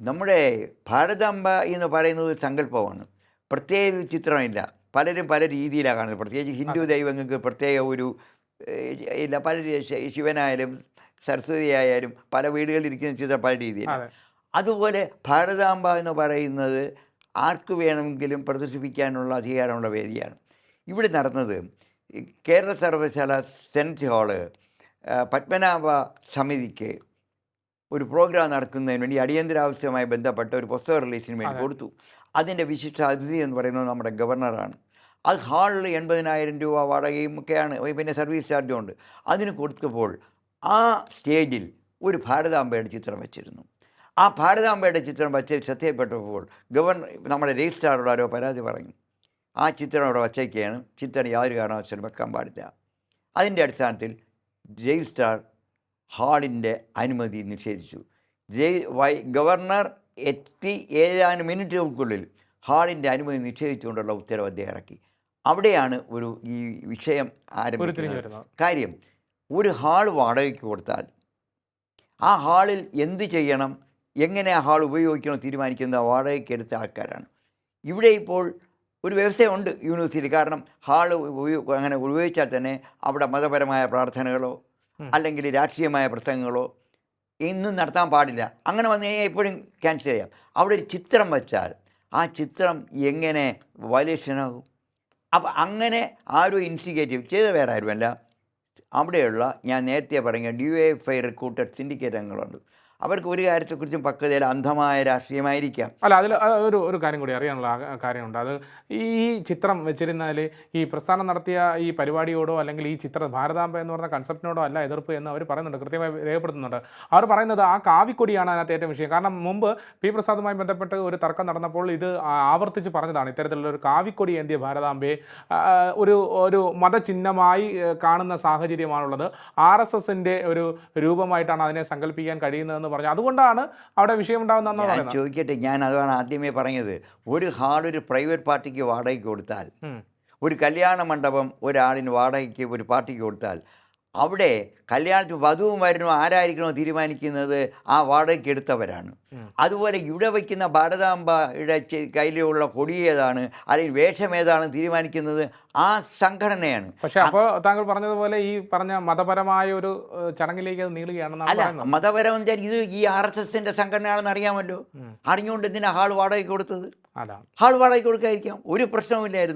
നമ്മുടെ ഭാരതാംബ എന്ന് പറയുന്നത് സങ്കല്പമാണ്. പ്രത്യേക ചിത്രമില്ല. പലരും പല രീതിയിലാണ് കാണുന്നത്. പ്രത്യേകിച്ച് ഹിന്ദു ദൈവങ്ങൾക്ക് പ്രത്യേക ഒരു ഇല്ല പല ശിവനായാലും സരസ്വതി ആയാലും പല വീടുകളിൽ ഇരിക്കുന്ന ചിത്രം പല രീതിയിലാണ്. അതുപോലെ ഭാരതാംബ എന്ന് പറയുന്നത് ആർക്ക് വേണമെങ്കിലും പ്രദർശിപ്പിക്കാനുള്ള അധികാരമുള്ള വേദിയാണ്. ഇവിടെ നടന്നത് കേരള സർവകലാശാല സെനറ്റ് ഹാൾ പത്മനാഭ സമിതിക്ക് ഒരു പ്രോഗ്രാം നടക്കുന്നതിന് വേണ്ടി അടിയന്തരാവശ്യവുമായി ബന്ധപ്പെട്ട ഒരു പുസ്തക റിലീസിന് വേണ്ടി. കൊടുത്തു. അതിന്റെ വിശിഷ്ട അതിഥി എന്ന് പറയുന്നത് നമ്മുടെ ഗവർണറാണ്. അത് ഹാളിൽ എൺപതിനായിരം രൂപ വാടകയും ഒക്കെയാണ് പിന്നെ സർവീസ് ചാർജും ഉണ്ട് അതിന് കൊടുത്തപ്പോൾ ആ സ്റ്റേജിൽ ഒരു ഭാരതാംബയുടെ ചിത്രം വെച്ചിരുന്നു. ആ ഭാരതാംബയുടെ ചിത്രം വച്ച് ശ്രദ്ധയപ്പെട്ടപ്പോൾ ഗവർണർ നമ്മുടെ രജിസ്ട്രാറോട് ആരോ പരാതി പറഞ്ഞു. ആ ചിത്രം അവിടെ വച്ചേക്കുകയാണ് ചിത്രം യാതൊരു കാരണവശാലും വെക്കാൻ പാടില്ല. അതിന്റെ അടിസ്ഥാനത്തിൽ രജിസ്ട്രാർ ഹാളിന്റെ അനുമതി നിഷേധിച്ചു. ജയ് വൈ ഗവർണർ എത്തി ഏതാനും മിനിറ്റുകൾക്കുള്ളിൽ ഹാളിന്റെ അനുമതി നിഷേധിച്ചുകൊണ്ടുള്ള ഉത്തരവ് അദ്ദേഹം ഇറക്കി. അവിടെയാണ് ഒരു ഈ വിഷയം ആരംഭിക്കുന്നത്. കാര്യം ഒരു ഹാൾ വാടകയ്ക്ക് കൊടുത്താൽ ആ ഹാളിൽ എന്ത് ചെയ്യണം? എങ്ങനെ ആ ഹാൾ ഉപയോഗിക്കണം? തീരുമാനിക്കുന്ന വാടകയ്ക്ക് എടുത്ത ആൾക്കാരാണ്. ഇവിടെ ഇപ്പോൾ ഒരു വ്യവസ്ഥയുണ്ട് യൂണിവേഴ്സിറ്റി കാരണം ഹാൾ അങ്ങനെ ഉപയോഗിച്ചാൽ തന്നെ അവിടെ മതപരമായ പ്രാർത്ഥനകളോ. അല്ലെങ്കിൽ രാഷ്ട്രീയമായ പ്രസംഗങ്ങളോ ഇന്നും നടത്താൻ പാടില്ല. അങ്ങനെ വന്നു കഴിഞ്ഞാൽ എപ്പോഴും ക്യാൻസൽ ചെയ്യാം. അവിടെ ഒരു ചിത്രം വച്ചാൽ ആ ചിത്രം എങ്ങനെ വയലേഷനാകും അപ്പോൾ അങ്ങനെ ആരും ഇൻസ്റ്റിഗേറ്റീവ് ചെയ്ത വേറെ ആരുമല്ല. അവിടെയുള്ള ഞാൻ നേരത്തെ പറഞ്ഞ D F I recruited syndicate അംഗങ്ങളുണ്ട്. അവർക്ക് ഒരു കാര്യത്തെക്കുറിച്ചും പക്വതയിൽ അന്ധമായ രാഷ്ട്രീയമായിരിക്കാം. അല്ല അതിൽ ഒരു ഒരു കാര്യം കൂടി അറിയാനുള്ള കാര്യമുണ്ട്. അത് ഈ ചിത്രം വെച്ചിരുന്നാൽ ഈ പ്രസ്ഥാനം നടത്തിയ ഈ പരിപാടിയോടോ അല്ലെങ്കിൽ ഈ ചിത്രം ഭാരതാംബ എന്ന് പറഞ്ഞ കൺസെപ്റ്റിനോടോ അല്ല എതിർപ്പ് എന്ന് അവർ പറയുന്നുണ്ട് കൃത്യമായി രേഖപ്പെടുത്തുന്നുണ്ട്. അവർ പറയുന്നത് ആ കാവിക്കൊടിയാണ് അതിനകത്ത് ഏറ്റവും വിഷയം. കാരണം മുമ്പ് പി. പ്രസാദുമായി ബന്ധപ്പെട്ട് ഒരു തർക്കം നടന്നപ്പോൾ ഇത് ആവർത്തിച്ച് പറഞ്ഞതാണ് ഇത്തരത്തിലുള്ള ഒരു കാവിക്കൊടി ഏന്തിയ ഭാരതാംബയെ. ഒരു ഒരു മതചിഹ്നമായി കാണുന്ന സാഹചര്യമാണുള്ളത്. ആർ എസ് എസിന്റെ ഒരു രൂപമായിട്ടാണ് അതിനെ സങ്കല്പിക്കാൻ കഴിയുന്നതെന്ന് പറഞ്ഞു. അതുകൊണ്ടാണ് അവിടെ വിഷയമുണ്ടാകുന്നതെന്ന് ഞാൻ പറയുന്നത്. ചോദിക്കട്ടെ ഞാൻ അതാണ് ആദ്യമേ പറഞ്ഞത്. ഒരു ഹാൾ ഒരു പ്രൈവറ്റ് പാർട്ടിക്ക് വാടകയ്ക്ക് കൊടുത്താൽ ഒരു കല്യാണ മണ്ഡപം ഒരാളിന് വാടകയ്ക്ക് ഒരു പാർട്ടിക്ക് കൊടുത്താൽ അവിടെ കല്യാണത്തിന് വധുവും വരനും ആരായിരിക്കണോ തീരുമാനിക്കുന്നത്? ആ വാടകയ്ക്ക് എടുത്തവരാണ്. അതുപോലെ ഇവിടെ വയ്ക്കുന്ന ഭാരതാംബയുടെ കയ്യിലുള്ള കൊടി ഏതാണ്? അല്ലെങ്കിൽ വേഷം ഏതാണ് തീരുമാനിക്കുന്നത്? ആ സംഘടനയാണ്. പക്ഷെ അപ്പോൾ താങ്കൾ പറഞ്ഞതുപോലെ ഈ പറഞ്ഞ മതപരമായ ഒരു ചടങ്ങിലേക്ക് അത് നീളുകയാണ് അല്ല മതപരം ഇത് ഈ ആർ എസ് എസിന്റെ സംഘടനയാണെന്ന് അറിയാമല്ലോ. അറിഞ്ഞുകൊണ്ട് എന്തിനാ ഹാൾ വാടകയ്ക്ക് കൊടുത്തത്? ഹാൾ വാടകയ്ക്ക് കൊടുക്കാതിരിക്കാം. ഒരു പ്രശ്നവുമില്ലായിരുന്നു